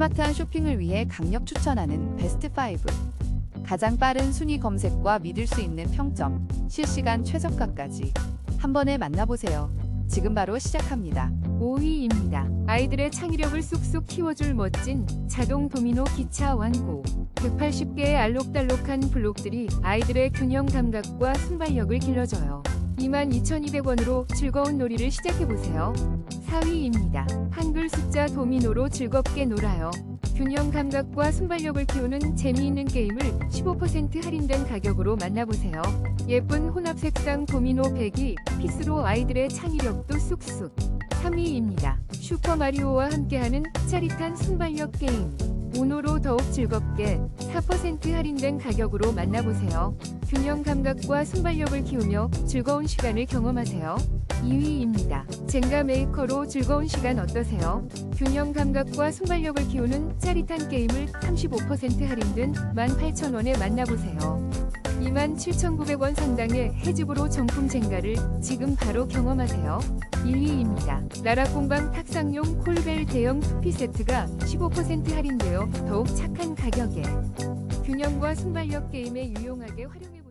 스마트한 쇼핑을 위해 강력 추천하는 베스트 5. 가장 빠른 순위 검색과 믿을 수 있는 평점, 실시간 최저가까지 한 번에 만나보세요. 지금 바로 시작합니다. 5위입니다. 아이들의 창의력을 쑥쑥 키워줄 멋진 자동 도미노 기차 완고. 180개의 알록달록한 블록들이 아이들의 균형 감각과 순발력을 길러줘요. 22,200원으로 즐거운 놀이를 시작해보세요. 4위입니다. 한글 숫자 도미노로 즐겁게 놀아요. 균형 감각과 순발력을 키우는 재미있는 게임을 15% 할인된 가격으로 만나보세요. 예쁜 혼합 색상 도미노 100이 피스로 아이들의 창의력도 쑥쑥. 3위입니다. 슈퍼마리오와 함께하는 짜릿한 순발력 게임. 오노로 더욱 즐겁게 4% 할인된 가격으로 만나보세요. 균형 감각과 순발력을 키우며 즐거운 시간을 경험하세요. 2위입니다. 젠가 메이커로 즐거운 시간 어떠세요? 균형 감각과 순발력을 키우는 짜릿한 게임을 35% 할인된 18,000원에 만나보세요. 27,900원 상당의 해집으로 정품 젠가를 지금 바로 경험하세요. 1위입니다. 나라공방 탁상용 콜벨 대형 투피 세트가 15% 할인되어 더욱 착한 가격에 균형과 순발력 게임에 유용하게 활용해